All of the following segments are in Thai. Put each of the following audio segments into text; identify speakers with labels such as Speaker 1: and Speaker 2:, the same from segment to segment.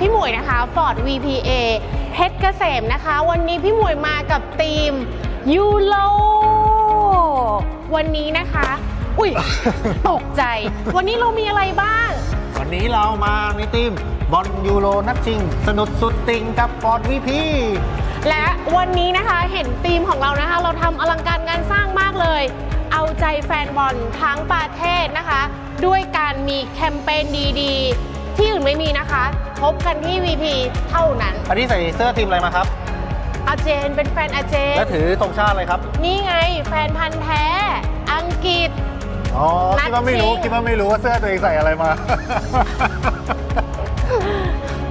Speaker 1: พี่หมวยนะคะ Ford VPA เพชรเกษมนะคะ วันนี้พี่หมวยมากับทีมยูโรวันนี้นะคะ อุ้ย ตกใจ วันนี้เรามีอะไรบ้าง
Speaker 2: วันนี้เรามาในทีมบอลยูโรนัดจริง สนุกสุดติงกับฟอร์ดวีพี
Speaker 1: และวันนี้นะคะเห็นทีมของเรานะคะ เราทำอลังการงานสร้างมากเลย เอาใจแฟนบอลทั้งประเทศนะคะ ด้วยการมีแคมเปญดีๆ ที่อื่นไม่มีนะคะ พบกันที่ VP เท่านั้น
Speaker 2: อันนี้ใส่เสื้อทีมอะไรมาครับ
Speaker 1: อาเจนเป็นแฟนอาเจน
Speaker 2: และถือธงชาติอะไรครับ
Speaker 1: นี่ไงแฟนพันธ์แท้ อังกฤษ
Speaker 2: อ๋อ
Speaker 1: นัด
Speaker 2: คิดว่าไม่รู้
Speaker 1: ชิง
Speaker 2: คิดว่าไม่รู้ว่าเสื้อตัวเองใส่อะไรมา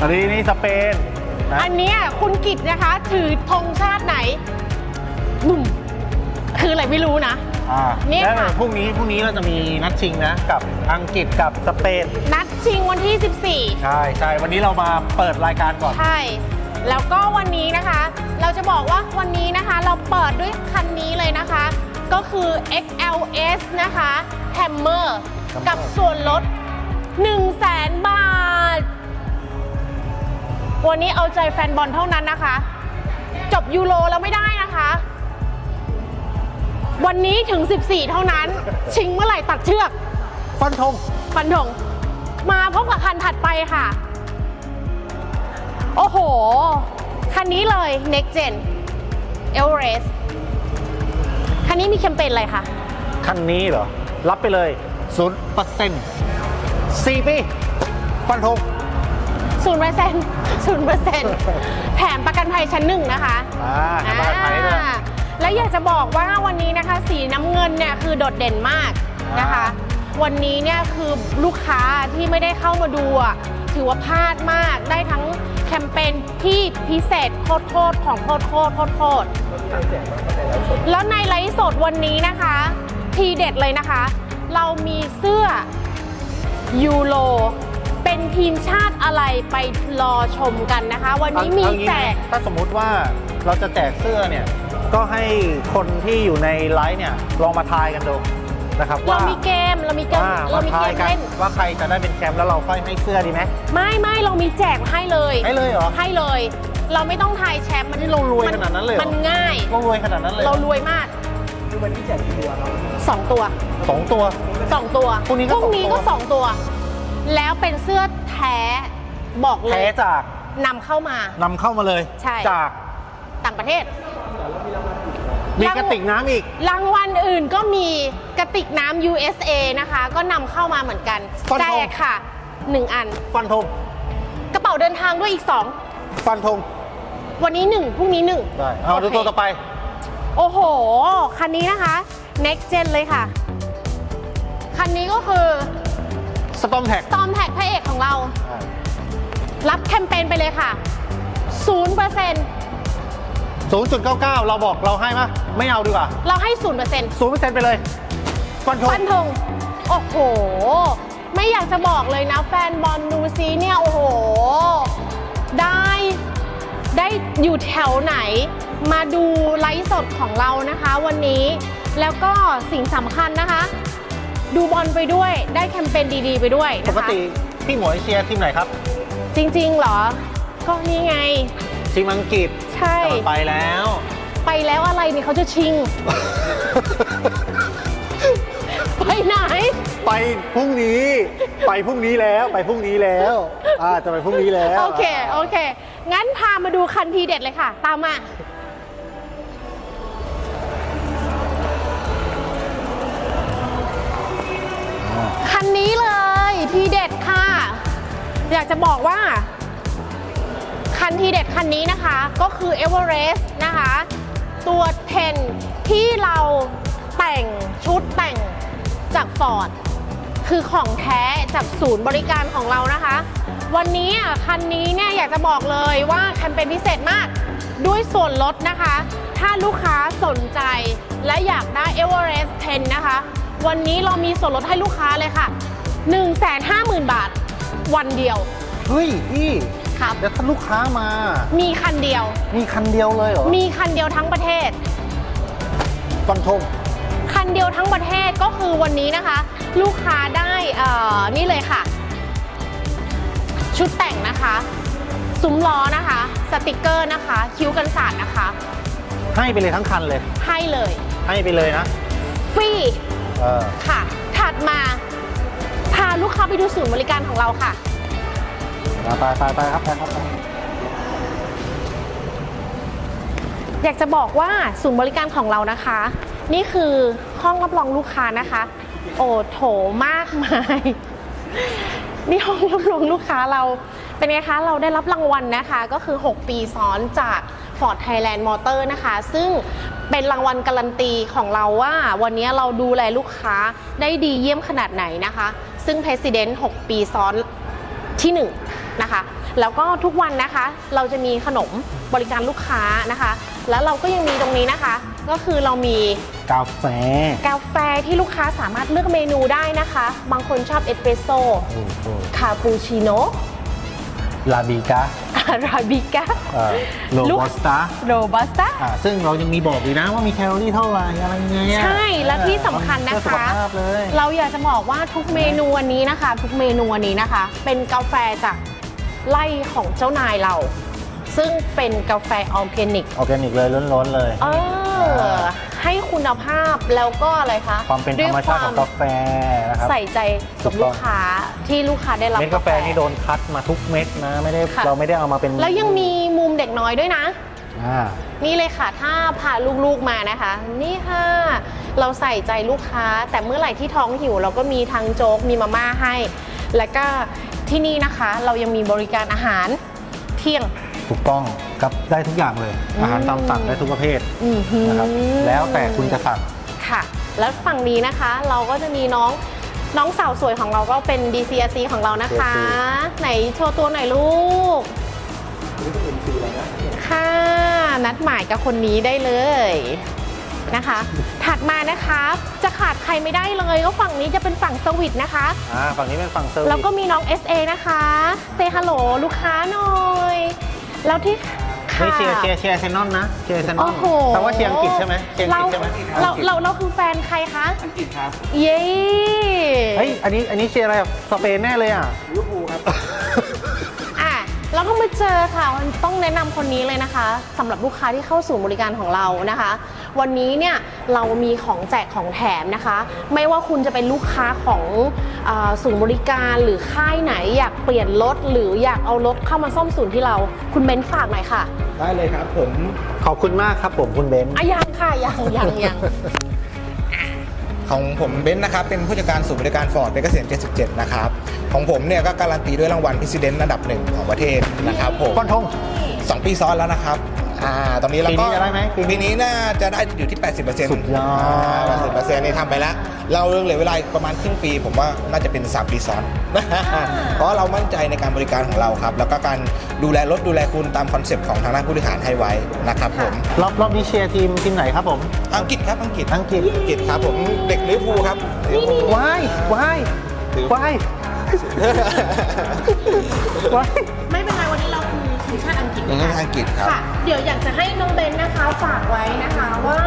Speaker 2: อันนี้นี่สเปนนะ
Speaker 1: อันเนี้ยคุณกิตนะคะ ถือธงชาติไหนบุ่มคืออะไรไม่รู้นะ
Speaker 2: อ่า
Speaker 1: นี่
Speaker 2: แล้ว
Speaker 1: ค่ะ
Speaker 2: พรุ่งนี้พรุ่งนี้เราจะมีนัดชิงนะ กับอังกฤษกับสเปน
Speaker 1: นัดชิงวันที่ 14
Speaker 2: ใช่ใช่วันนี้เรามาเปิดรายการก่อน
Speaker 1: ใช่ แล้วก็วันนี้นะคะ เราจะบอกว่าวันนี้นะคะ เราเปิดด้วยคันนี้เลยนะคะ ก็คือ XLS นะคะ Hammer กับส่วนลด 1 0 0 0 0แสนบาท วันนี้เอาใจแฟนบอลเท่านั้นนะคะ จบยูโรแล้วไม่ได้นะคะ วันนี้ถึง 14 เท่านั้น ชิงเมื่อไหร่ตัดเชือก
Speaker 2: ฟันธง
Speaker 1: ฟันธงมาพบกับคันถัดไปค่ะ โอ้โห คันนี้เลย Next Gen Everest คันนี้มีแคมเปญอะไรคะ
Speaker 2: คันนี้เหรอ รับไปเลย0เปอร์เซ็นต์4ปีฟันธง
Speaker 1: ศูนย์เปอร์เซ็นต์ศูนย์เปอร์เซ็นต์แถมประกันภัยชั้นหนึ่งนะคะ
Speaker 2: อ่าทำบ้านไทยด้วย
Speaker 1: อ่า แล้วอยากจะบอกว่าวันนี้นะคะ สีน้ำเงินเนี่ยคือโดดเด่นมากนะคะ วันนี้เนี่ยคือลูกค้าที่ไม่ได้เข้ามาดูอะถือว่าพลาดมากได้ทั้งแคมเปญที่พิเศษโคตรๆของโคตรๆโคตรๆแล้วในไลฟ์สดวันนี้นะคะ ทีเด็ดเลยนะคะ เรามีเสื้อยูโรเป็นทีมชาติอะไรไปรอชมกันนะคะ วันนี้มี
Speaker 2: เอางี้
Speaker 1: แจก
Speaker 2: ถ้าสมมุติว่าเราจะแจกเสื้อเนี่ย ก็ให้คนที่อยู่ในไลฟ์เนี่ยลองมาทายกันดูนะครับ
Speaker 1: เรา
Speaker 2: ว่า
Speaker 1: มีเกมเรามีเกม
Speaker 2: อ่า
Speaker 1: เรา
Speaker 2: มา
Speaker 1: มี
Speaker 2: ทา
Speaker 1: เก
Speaker 2: ย
Speaker 1: ม
Speaker 2: กัน
Speaker 1: เล่น
Speaker 2: ว่าใครจะได้เป็นแชมป์แล้วเราค่อยให้เสื้อดีไหม
Speaker 1: ไม่ไม่เรามีแจกให้เลย
Speaker 2: ให้เลยเหรอ
Speaker 1: ให้เลย เราไม่ต้องทายแชมป์มัน
Speaker 2: นี่เรารวยขนาดนั้นเลยเหรอ
Speaker 1: มันง่าย
Speaker 2: เรารวยขนาดนั้นเลยเหร
Speaker 1: เรา
Speaker 2: อ
Speaker 1: รวยมากสองตัว
Speaker 2: สองตัว
Speaker 1: สองตัว
Speaker 2: พรุ่งนี้ก็
Speaker 1: พรุ่งนี้ก็
Speaker 2: ส
Speaker 1: ส
Speaker 2: อ
Speaker 1: องง
Speaker 2: ตั
Speaker 1: ตัววแล้วเป็นเสื้อแท้บอกเล
Speaker 2: แพ้
Speaker 1: ย
Speaker 2: จาก
Speaker 1: นำเข้ามานำ
Speaker 2: เข้ามาเลย
Speaker 1: ใช่
Speaker 2: จาก
Speaker 1: ต่างประเทศ
Speaker 2: มี
Speaker 1: ราง
Speaker 2: กระติกน้ำอีก
Speaker 1: รางวัลอื่นก็มีกระติกน้ำ USA นะคะ ก็นำเข้ามาเหมือนกัน
Speaker 2: ฟันธง
Speaker 1: แจกค่ะหนึ่งอัน
Speaker 2: ฟันธง
Speaker 1: กระเป๋าเดินทางด้วยอีกสอง
Speaker 2: ฟันธง
Speaker 1: วันนี้หนึ่งพรุ่งนี้หนึ่ง
Speaker 2: ได้เอาดู
Speaker 1: โอเค
Speaker 2: ตัวต่อไป
Speaker 1: โอ้โห คันนี้นะคะ next gen เลยค่ะ คันนี้ก็คือ
Speaker 2: สตอมแท็ก
Speaker 1: Storm Tag พระเอกของเรา รับแคมเปญไปเลยค่ะ 0%
Speaker 2: 0.99 เราบอกเราให้ปะไม่เอาดีกว่า
Speaker 1: เราให้0%
Speaker 2: 0%ไปเลยฟันธง
Speaker 1: ฟันธงโอ้โห ไม่อยากจะบอกเลยนะแฟนบอลดูซีเนี่ย โอ้โห ได้ ได้อยู่แถวไหน มาดูไลฟ์สดของเรานะคะวันนี้ แล้วก็สิ่งสำคัญนะคะ ดูบอลไปด้วยได้แคมเปญดีๆ ไปด้วย
Speaker 2: ป
Speaker 1: นะ
Speaker 2: ก
Speaker 1: คะ
Speaker 2: ติพี่หมวยเชียร์ทีมไหนครับ
Speaker 1: จริงๆเหรอ ก็นี่ไง
Speaker 2: ทีมอังกฤษ
Speaker 1: ใช่
Speaker 2: แต่มันไปแล้ว
Speaker 1: ไปแล้วอะไรนี่เขาจะชิง ไปไหน
Speaker 2: ไปพรุ่งนี้ ไปพรุ่งนี้แล้วไปพรุ่งนี้แล้วอ่าจะไปพรุ่งนี้แล้ว
Speaker 1: โอเค โอเค งั้นพามาดูคันทีเด็ดเลยค่ะ ตามมา คันนี้เลยทีเด็ดค่ะ อยากจะบอกว่า คันทีเด็ดคันนี้นะคะก็คือ Everest นะคะ ตัว 10 ที่เราแต่งชุดแต่งจากฟอร์ดคือของแท้จากศูนย์บริการของเรานะคะ วันนี้คันนี้เนี่ยอยากจะบอกเลยว่าแคมเปญพิเศษมากด้วยส่วนลดนะคะ ถ้าลูกค้าสนใจและอยากได้ Everest 10 นะคะ วันนี้เรามีส่วนลดให้ลูกค้าเลยค่ะ 150,000 บาทวันเดียว
Speaker 2: เฮ้ยพี่
Speaker 1: ครับ
Speaker 2: เดี๋ยวถ้าลูกค้ามา
Speaker 1: มีคันเดียว
Speaker 2: มีคันเดียวเลยเหรอ
Speaker 1: มีคันเดียวทั้งประเทศ
Speaker 2: ฟันธง
Speaker 1: คันเดียวทั้งประเทศก็คือวันนี้นะคะ ลูกค้าได้เอ่อนี่เลยค่ะ ชุดแต่งนะคะ ซุ้มล้อนะคะ สติกเกอร์นะคะ คิ้วกันสาดนะคะ
Speaker 2: ให้ไปเลยทั้งคันเลย
Speaker 1: ให้เลย
Speaker 2: ให้ไปเลยนะ
Speaker 1: ฟรี
Speaker 2: เออ
Speaker 1: ค่ะ ถัดมา พาลูกค้าไปดูศูนย์บริการของเราค่ะ
Speaker 2: ไปไปไปครับไปครับ
Speaker 1: อยากจะบอกว่าศูนย์บริการของเรานะคะ นี่คือห้องรับรองลูกค้านะคะ โอ้โถมากมาย นี่ห้องรับรองลูกค้าเราเป็นไงคะเราได้รับรางวัลนะคะ ก็คือ 6 ปีซ้อนจาก Ford Thailand Motor นะคะ ซึ่งเป็นรางวัลการันตีของเราว่า วันนี้เราดูแลลูกค้าได้ดีเยี่ยมขนาดไหนนะคะ ซึ่ง President 6 ปีซ้อนที่ 1 นงนะคะ แล้วก็ทุกวันนะคะเราจะมีขนมบริการลูกค้านะคะ แล้วเราก็ยังมีตรงนี้นะคะ ก็คือเรามี
Speaker 2: กาแฟ
Speaker 1: กาแฟที่ลูกค้าสามารถเลือกเมนูได้นะคะ บางคนชอบเอสเปรสโซ่
Speaker 2: โอ้โห
Speaker 1: คาปูชิโน่
Speaker 2: ลาบิกา
Speaker 1: อาราบิก้า
Speaker 2: เอ่อโล
Speaker 1: ลูก
Speaker 2: บอสตา
Speaker 1: โรบัสต้า
Speaker 2: อ่าซึ่งเรายังมีบอกอยู่นะว่ามีแคลอรี่เท่าไหร่อะไรเงี้ย
Speaker 1: ใช่ และที่สำคัญนะ
Speaker 2: เพื่อสุข
Speaker 1: คะ
Speaker 2: ภาพเลย
Speaker 1: เราอยากจะบอกว่าทุกเมนูวันนี้นะคะ ทุกเมนูวันนี้นะคะ เป็นกาแฟจาก ไล่ของเจ้านายเรา ซึ่งเป็นกาแฟออร์แกนิก
Speaker 2: ออร์แกนิกเลยล้นๆเลย
Speaker 1: เออ ให้คุณภาพแล้วก็อะไรคะ
Speaker 2: ความเป็นธรรมชาติของกาแฟนะครับ
Speaker 1: ใส่ใจกับลูกค้าที่ลูกค้าได้รับ
Speaker 2: เม็ดกาแฟนี่โดนคัดมาทุกเม็ดนะไม่ได้
Speaker 1: ค่ะ
Speaker 2: เราไม่ได้เอามาเป็น
Speaker 1: แล้วยังมีมุมเด็กน้อยด้วยนะ
Speaker 2: อ่า
Speaker 1: นี่เลยค่ะ ถ้าพาลูกๆมานะคะ นี่ค่ะ เราใส่ใจลูกค้า แต่เมื่อไหร่ที่ท้องหิว เราก็มีทั้งโจ๊กมีมาม่าให้ แล้วก็ ที่นี่นะคะ เรายังมีบริการอาหารเที่ยง
Speaker 2: ถูกต้องกับได้ทุกอย่างเลย อาหารตามสั่งได้ทุกประเภท
Speaker 1: อื้อหือ
Speaker 2: นะครับแล้วแต่คุณจะสั่ง
Speaker 1: ค่ะ แล้วฝั่งนี้นะคะเราก็จะมีน้องน้องสาวสวยของเราก็เป็น DCRC ของเรานะคะ
Speaker 2: DCRC
Speaker 1: ไหนโชว์ตัวหน่อยลูกค่ะ นัดหมายกับคนนี้ได้เลย นะคะ ถัดมานะคะจะขาดใครไม่ได้เลยก็ฝั่งนี้จะเป็นฝั่งสวิตนะคะ
Speaker 2: อ่าฝั่งนี้เป็นฝั่งเซอร์วิ
Speaker 1: แล้ว
Speaker 2: ส
Speaker 1: ก็มีน้อง SA นะคะเซฮัลโหลลูกค้าหน่อย แล้วที่ค่ะ
Speaker 2: นี่เชียร์เชียร์เชียร์เซนอนนะเชียร์เซนอ
Speaker 1: โอ้
Speaker 2: น
Speaker 1: โห
Speaker 2: แต่ว่าเชียร์อังกฤษใช่ไหมเชียร์อัง
Speaker 1: เรา
Speaker 2: กฤษใช่ไหม
Speaker 1: เราเราเราคือแฟนใครคะ
Speaker 3: อังกฤษครับ
Speaker 1: เย้
Speaker 2: เฮ้ยอันนี้อันนี้เชียร์อะไรอะสเปนแน่เลยอะ
Speaker 3: ลิเวอร์พูลครับ
Speaker 1: อะเราก็มาเจอค่ะต้องแนะนำคนนี้เลยนะคะสำหรับลูกค้าที่เข้าสู่บริการของเรานะคะ วันนี้เนี่ยเรามีของแจกของแถมนะคะ ไม่ว่าคุณจะเป็นลูกค้าของอาศูนย์บริการหรือค่ายไหนอยากเปลี่ยนรถหรืออยากเอารถเข้ามาซ่อมศูนย์ที่เรา คุณเบนซ์ฝากหน่อยค่ะ
Speaker 3: ได้เลยครับผม
Speaker 2: ขอบคุณมากครับผมคุณเบนซ์
Speaker 1: อะยังค่ะยังยังยัง
Speaker 3: ของผมเบนซ์นะครับเป็นผู้จัดการศูนย์บริการฟอร์ดเป็นเกษตร77 นะครับของผมเนี่ยก็การันตีด้วยรางวัลพิเศษอันดับหนึ่งของประเทศนะครับผม
Speaker 2: ก้อนทง
Speaker 3: สองปีซ้อนแล้วนะครับ อ่าตอนนี้เราก็
Speaker 2: ปีนี้จะได้ไหมปีนี้
Speaker 3: ปีนี้น่าจะได้อยู่ที่ 80%
Speaker 2: สุดยอด
Speaker 3: 80%นี่ทำไปแล้ว เราเหลือเวลาอีกประมาณครึ่งปี ผมว่าน่าจะเป็น3ปีซ้อนเพราะเรามั่นใจในการบริการของเราครับ แล้วก็การดูแลรถดูแลคุณตามคอนเซปต์ของทางด้านผู้บริหารให้ไว้นะครับผม
Speaker 2: รอบรอบนี้เชียร์ทีมทีมไหนครับผม
Speaker 3: อังกฤษครับอังกฤษ
Speaker 2: อังกฤษ
Speaker 3: อังกฤษครับผมเด็กลิเวอร์พูลครับลิเวอร์พูล
Speaker 2: ว้ายว้ายว้ายว้าย
Speaker 1: ไม่เป็นไรวันนี้เราคือ ทีมชาติอังกฤษ
Speaker 3: ยังไงอังกฤษครับ
Speaker 1: ค่ะ เดี๋ยวอยากจะให้น้องเบนซ์นะคะฝากไว้นะคะว่า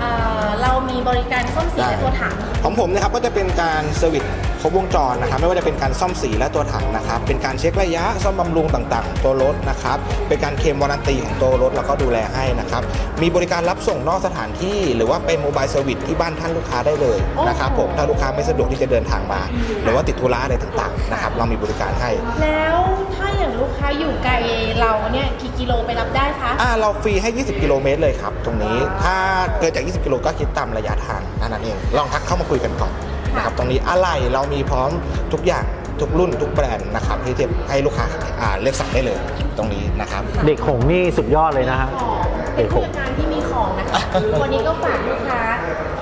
Speaker 1: เอ่อเรามีบริการซ่อมสีและตัวถัง
Speaker 3: ของผมนะครับก็จะเป็นการเซอร์วิส ครบวงจรนะครับไม่ว่าจะเป็นการซ่อมสีและตัวถังนะครับเป็นการเช็คระยะซ่อมบำรุงต่างๆ ตัวรถนะครับเป็นการเคลมวารันตีของตัวรถแล้วก็ดูแลให้นะครับมีบริการรับส่งนอกสถานที่ หรือว่าเป็นโมบายเซอร์วิสที่บ้านท่านลูกค้าได้เลยนะครับผมถ้าลูกค้าไม่สะดวกที่จะเดินทางมา หรือว่าติดธุระอะไรต่างๆนะครับเรามีบริการให้
Speaker 1: แล้วถ้าอย่างลูกค้าอยู่ไกลเราเนี่ยกี่กิโลไปรับได้คะ
Speaker 3: อ่าเราฟรีให้ 20 กิโลเมตรเลยครับ ตรงนี้ถ้าเกินจาก 20 กิโลก็คิดตามระยะทางนั่นเองลองทักเข้ามาคุยกันก่อน นะครับตรงนี้อะไรเรามีพร้อมทุกอย่างทุกรุ่นทุกแบรนด์นะครับที่จะให้ลูกค้าอ่าเลือกสั่งได้เลยตรงนี้นะครับ
Speaker 2: เด็กหงส์นี่สุดยอดเลยนะฮะ
Speaker 1: เป็นผู้จัดการที่มีของนะคะ วันนี้ก็ฝากลูกค้า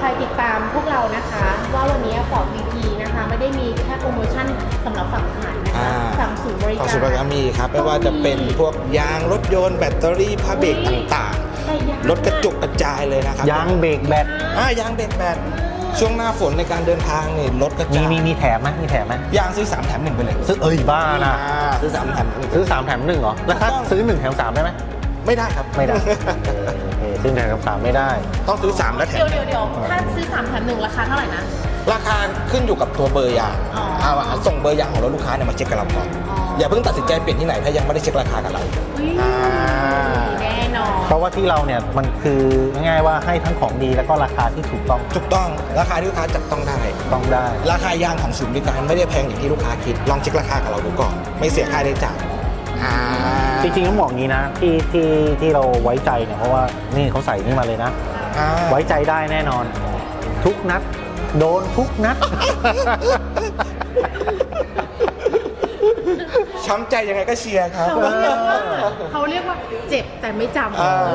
Speaker 1: คอยติดตามพวกเรานะคะ ว่าวันนี้ฟอร์ดวีพีนะคะ ไม่ได้มีแค่โปรโมชั่นสำหรับฝั่งขายนะคะ
Speaker 3: อ่า
Speaker 1: ฝั่งศูนย์บริ
Speaker 3: ข
Speaker 1: กา
Speaker 3: อง
Speaker 1: ร
Speaker 3: สุรกามีครับไม่ว่าจะเป็นพวกยางรถยนต์แบตเตอรี่ผ้าเบรกต่าง
Speaker 1: แต่ยาง
Speaker 3: ๆ รถกระจุกกระจายเลยนะครับ
Speaker 2: ยางเบรกแบต
Speaker 3: อ่ายางเบรกแบต ช่วงหน้าฝนในการเดินทางนี่รถกระ
Speaker 2: มี
Speaker 3: จาย
Speaker 2: มีมีแถมไหมมีแถมไหม
Speaker 3: ยางซื้อสามแถมหนึ่งไปเลย
Speaker 2: ซื้อเอ้ยบ้านะ
Speaker 3: อ่าซื้อสามแถมหนึ่ง
Speaker 2: ซื้อ3แถม1เหรอแล้วถ้า
Speaker 3: ถูกต้อง
Speaker 2: ซื้อ1แถม3ได้ไหม
Speaker 3: ไม่ได้ครับ
Speaker 2: ไม่ได้เออโอเคซื้อ1แถม3ไม่ได้
Speaker 3: ต้องซื้อสามแล้วแถม
Speaker 1: เดี๋ยวเดี๋ยวเดี๋ยวถ้าซื้อ3แถมหนึ่งราคาเท่าไหร่นะ
Speaker 3: ราคาขึ้นอยู่กับตัวเบอร์ยาง
Speaker 1: อ๋ออ่
Speaker 3: เอาอะส่งเบอร์อย่างของรถลูกค้าเนี่ยมาเช็คกับเราก่อน
Speaker 1: อ๋อ
Speaker 3: อ
Speaker 1: อ
Speaker 3: ย่าเพิ่งตัดสินใจเปลี่ยนที่ไหนถ้ายังไม่ได้เช็คราคากับเรา
Speaker 2: อ่า
Speaker 1: แน่นอน
Speaker 2: เพราะว่าที่เราเนี่ยมันคือง่ายๆว่าให้ทั้งของดีแล้วก็ราคาที่ถูกต้อง
Speaker 3: ถูกต้องราคาที่ลูกค้าจับต้องได้
Speaker 2: ต้องได้
Speaker 3: ราคายางของศูนย์บริการไม่ได้แพงอย่างที่ลูกค้าคิด ลองเช็คราคากับเราดูก่อน ไม่เสียค่าใช้จ่ายอ่า
Speaker 2: จริงๆต้องบอกงี้นะที่ที่ที่เราไว้ใจเนี่ยเพราะว่านี่เขาใส่นี่มาเลยนะ
Speaker 3: อ่า
Speaker 2: ไว้ใจได้แน่นอน ทุกนัด โดนทุกนัด
Speaker 3: ช้ำใจยังไงก็เชียร์ครับ
Speaker 1: เขาเรียกว่าเขาเรียกว่าเจ็บแต่ไม่จำ
Speaker 3: เออ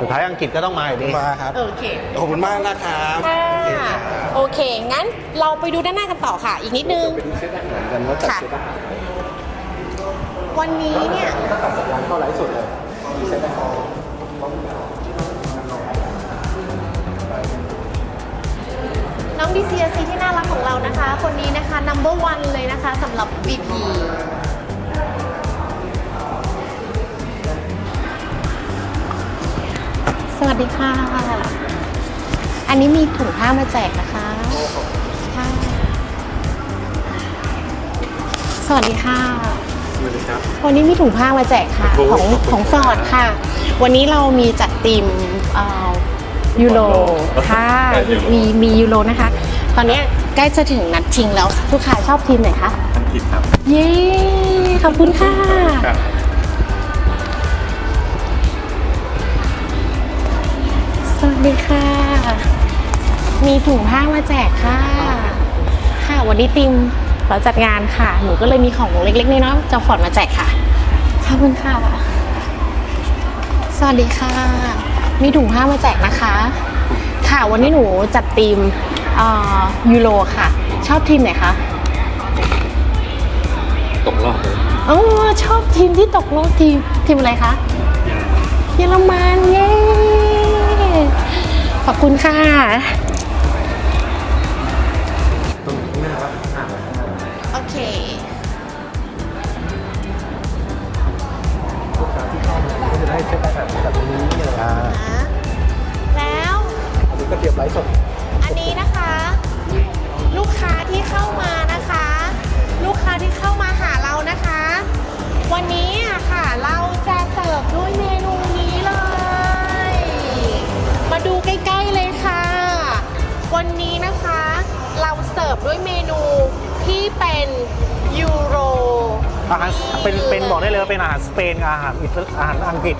Speaker 2: สุดท้ายอังกฤษก็ต้องมาอยู่ดี
Speaker 3: มาครับ
Speaker 1: โอเค
Speaker 3: ขอบคุณมากนะครับ
Speaker 1: ค่ะ
Speaker 3: โอเคครับ
Speaker 1: โอเคงั้นเราไปดูด้านหน้ากันต่อค่ะ อีกนิดนึงค่ะวันนี้เนี่ย
Speaker 3: เข้าไลฟ์สดเลย
Speaker 1: น้อง DCSC ที่น่ารักของเรานะคะ คนนี้นะคะ number one เลยนะคะสำหรับ VP สวัสดีค่ะ อันนี้มีถุงผ้ามาแจกนะคะค่ะสวัสดีค่ะ
Speaker 4: สวัสดีครับ
Speaker 1: วันนี้มีถุงผ้ามาแจกค่ะ
Speaker 4: โอ้
Speaker 1: ของของฟอร์ดค่ะ วันนี้เรามีจัดทีมยูโร
Speaker 4: ยูโร
Speaker 1: ค่ะ
Speaker 4: ได้ยูโร
Speaker 1: มีมียูโรนะคะ ตอนนี้ใกล้จะถึงนัดชิงแล้วลูกค้าชอบทีมไหนคะ
Speaker 4: อังกฤษครับ
Speaker 1: เย้ ขอบคุณค่ะ
Speaker 4: ครับ
Speaker 1: ดีค่ะ มีถุงผ้ามาแจกค่ะ ค่ะ วันนี้ทีมเราจัดงานค่ะ หนูก็เลยมีของเล็กๆน้อยๆจากฟอร์ดมาแจกค่ะ ขอบคุณค่ะ สวัสดีค่ะ มีถุงผ้ามาแจกนะคะ ค่ะ วันนี้หนูจัดทีมเอ่อยูโรค่ะ ชอบทีมไหนคะ
Speaker 4: ตกรอบเลย
Speaker 1: อ๋อชอบทีมที่ตกรอบทีมทีมอะไรคะ เยอรมันเย้ขอบ คุณค่ะ เล
Speaker 3: ย
Speaker 1: ค่ะ วันนี้นะคะเราเสิร์ฟด้วยเมนูที่เป็นยูโร
Speaker 2: อาหารเป็นเป็นบอกได้เลยว่าเป็นอาหารสเปนกับอาหารอิตาอาหารอังกฤษ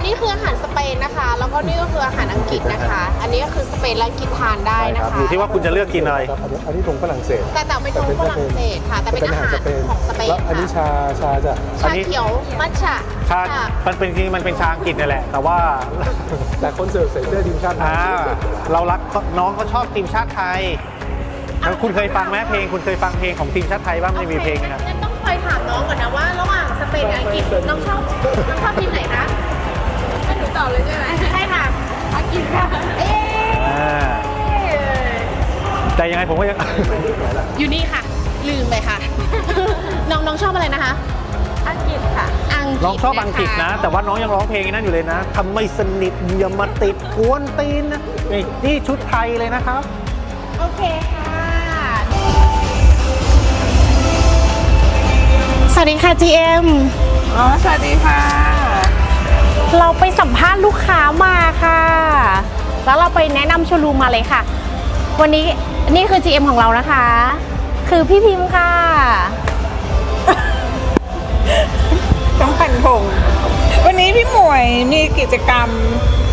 Speaker 1: นนี้คืออาหารสเปนนะคะ แล้วก็นี่ก็คืออาหารอังกฤษนะคะ อันนี้ก็คือสเปนและอังกฤษทานได้นะ
Speaker 2: ครั
Speaker 1: คะ
Speaker 2: อยู่ที่ว่าคุณจะเลือกกินอะไร
Speaker 5: ครับอันนี้อันนี้ถุงฝรั่งเศส
Speaker 1: แต่แต่เป็นของฝรั่งเศสค่ะ แต่เป็นอาหารของสเปน
Speaker 5: แล้วอันนี้
Speaker 1: ค่ะ
Speaker 5: ชาชาจะ
Speaker 1: ชาเขียวมัทฉะ
Speaker 2: ชา
Speaker 1: ค่ะ
Speaker 2: มันเป็นจริงๆมันเป็นชาอังกฤษนี่แหละ แต่ว่า
Speaker 5: แต่คนเสิร์ฟใส่เสื้อทีมชาติไทย
Speaker 2: อ่าเรารักน้องเขาชอบทีมชาติไทยแล้วคุณเคยฟังไหมเพลง คุณเคยฟังเพลงของทีมชาติไทยบ้างไม่มีเพลงนะ
Speaker 1: งั้นต้องคอยถามน้องก่อนนะว่าระหว่างสเปนกับอังกฤษน้องชอบน้องชอบทีมไหนคะให้หนูต อบเลยใช่ไหมใช่ค่ะอังกฤษค่ะเอ๊
Speaker 2: อ่าะแต่ยังไงผมก็ยัง
Speaker 1: อยู่นี่ค่ะ ลืมไปค่ะ น้องน้องชอบอะไรนะคะ อังกฤษค่ะ อังกฤษ
Speaker 2: น้องชอบอังกฤษนะ แต่ว่าน้องยังร้องเพลงนั้นอยู่เลยนะทำไม่สนิทอย่ามาติดกวนตีนนะนี่นี่ชุดไทยเลยนะครับ
Speaker 1: โอเคค่ะ สวัสดีค่ะ GM
Speaker 6: อ๋อ สวัสดีค่ะ
Speaker 1: เราไปสัมภาษณ์ลูกค้ามาค่ะ แล้วเราไปแนะนำโชว์รูมมาเลยค่ะ วันนี้นี่คือ GM ของเรานะคะ คือพี่พิมพ์ค่ะ
Speaker 6: ต้องปั่นผงวันนี้พี่หมวยมีกิจกรรม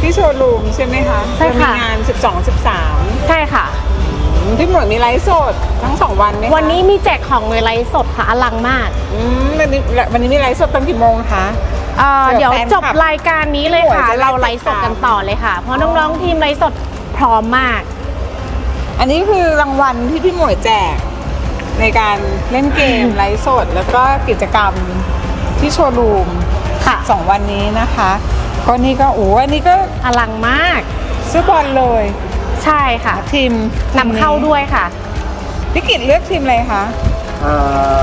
Speaker 6: ที่โชว์รูมใช่ไหมคะ
Speaker 1: ใช่ค่ะ
Speaker 6: จมีงาน 12
Speaker 1: ใช่ค่ะ
Speaker 6: 13 พี่หมวยมีไลฟ์สดทั้งสองวันไหมคะ
Speaker 1: วันนี้มีแจกของในไลฟ์สดค่ะอลังมาก
Speaker 6: อืมวันนี้วันนี้มีไลฟ์สดตอนกี่โมงคะ
Speaker 1: เอ่อ
Speaker 6: เผื่อ
Speaker 1: เดี๋ยว
Speaker 6: แฟนคลับ
Speaker 1: จบรายการนี้เลยค่ะ
Speaker 6: หมวยจะได้
Speaker 1: เราไลฟ์สดกันต่อเลยค่ะ เพราะน้องๆทีมไลฟ์สดพร้อมมาก
Speaker 6: อันนี้คือรางวัลที่พี่หมวยแจกในการเล่นเกมไลฟ์สด แล้วก็กิจกรรมที่โชว์รูม
Speaker 1: ค่ะ
Speaker 6: สองวันนี้นะคะ ก็นี่ก็โอ้อันนี้ก็
Speaker 1: อลังมาก
Speaker 6: ซื้อบอลเลย
Speaker 1: ใช่ค่ะ
Speaker 6: ทีม
Speaker 1: นำเข้าด้วยค่ะ
Speaker 6: พี่กิจเลือกทีมอะไรคะ
Speaker 2: เอ่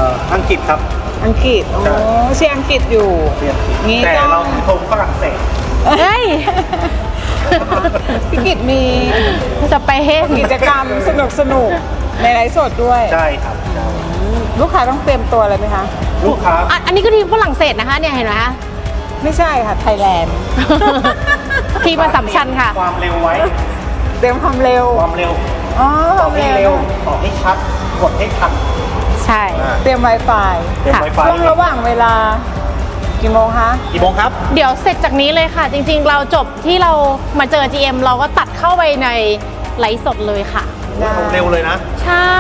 Speaker 2: ออั งกฤษครับ
Speaker 6: อังกฤษโอ้เชียร์อังกฤษอยู่งี้
Speaker 2: แต่
Speaker 6: ก็
Speaker 2: เราทงฝรั่งเศส
Speaker 1: เฮ้ย
Speaker 6: พี่กิจมี
Speaker 1: สเปน
Speaker 6: กิจกรรมสนุกสนุกๆในไลฟ์สดด้วย
Speaker 2: ใช่ครับ
Speaker 6: อลูกค้าต้องเตรียมตัวอะไรไหมคะ
Speaker 2: ลูกค้า
Speaker 1: อะอันนี้ก็ทีมฝรั่งเศสนะคะเนี่ยเห็นไหมคะ
Speaker 6: ไม่ใช่ค่ะไทยแลนด์
Speaker 1: ทีมประสามชันค่ะ
Speaker 2: ความเร็วไว้
Speaker 6: เตรียมความเร็ว
Speaker 2: ความเร็ว
Speaker 6: อ๋อค
Speaker 2: ต่อ
Speaker 6: วาม
Speaker 2: ให้
Speaker 6: เร็
Speaker 2: เร็
Speaker 6: ว
Speaker 2: วต่อให้ชัดกดให้ทัน
Speaker 1: ใช่
Speaker 2: อ่า
Speaker 6: เตรียม Wi-Fi
Speaker 2: เต็ม
Speaker 1: ค่ะ
Speaker 2: ไวไฟ
Speaker 6: ช่วงระหว่างเวลากี่โมงคะ
Speaker 2: กี่โมงครับ
Speaker 1: เดี๋ยวเสร็จจากนี้เลยค่ะ จริงๆ เราจบที่เรามาเจอ GM เราก็ตัดเข้าไปในไลฟ์สดเลยค่ะ
Speaker 6: ได้
Speaker 2: เร็วเลยนะ
Speaker 1: ใช่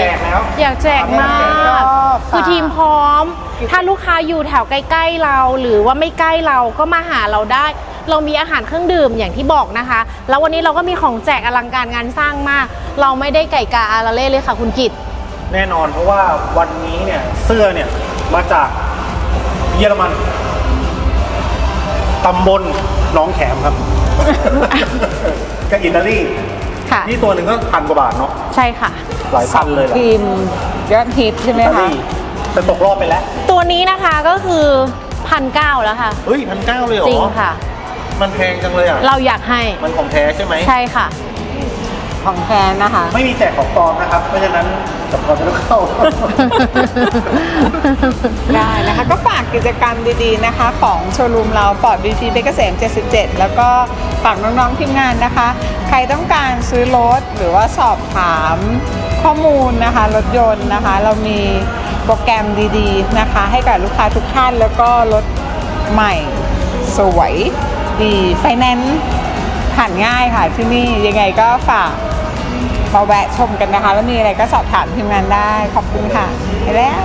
Speaker 2: อยากแจกแล้ว
Speaker 1: อยากแจกมาก
Speaker 6: ก็ฝาก
Speaker 1: คือทีมพร้อม ถ้าลูกค้าอยู่แถวใกล้ๆเรา หรือว่าไม่ใกล้เราก็มาหาเราได้ เรามีอาหารเครื่องดื่มอย่างที่บอกนะคะ แล้ววันนี้เราก็มีของแจกอลังการงานสร้างมาก เราไม่ได้ไก่กาอาราเล่เลยค่ะคุณกิต
Speaker 2: แน่นอนเพราะว่าวันนี้เนี่ยเสื้อเนี่ยมาจากเยอรมันตำบลหน้องแขมครับ กับอิตาลี
Speaker 1: ค่ะ
Speaker 2: นี่ตัวหนึ่งก็พันกว่าบาทเนาะ
Speaker 1: ใช่ค่ะ
Speaker 2: หลายพันเลยล่ะ
Speaker 6: ทีมยอดฮิตใช่ไหม
Speaker 2: อิตา
Speaker 6: คะ
Speaker 2: ลีแต่ตกรอบไปแล้ว
Speaker 1: ตัวนี้นะคะก็คือพันเก้าแล้วค่ะ
Speaker 2: เฮ้ยพันเก้าเลยเหรอ
Speaker 1: จริงค่ะ
Speaker 2: มันแพงจังเลยอะ
Speaker 1: เราอยากให้
Speaker 2: มันของแท้ใช่ไหม
Speaker 1: ใช่ค่ะ
Speaker 6: ของแทนนะคะ
Speaker 2: ไม่มีแจกของปลอมนะครับ เพราะฉะนั้นกับเราจะต้องเข้า
Speaker 6: ได้นะคะก็ฝากกิจกรรมดีๆนะคะ ของโชว์รูมเราปอดบีทีเบเกษม 77 แล้วก็ฝากน้องๆทีมงานนะคะ ใครต้องการซื้อรถหรือว่าสอบถามข้อมูลนะคะรถยนต์นะคะ เรามีโปรแกรมดีๆนะคะ ให้กับลูกค้าทุกท่านแล้วก็รถใหม่สวยดีไฟแนนซ์ผ่านง่ายค่ะที่นี่ยังไงก็ฝาก มาแวะชมกันนะคะ แล้วมีอะไรก็สอบถามทีมงานได้ ขอบคุณค่ะไปแล้ว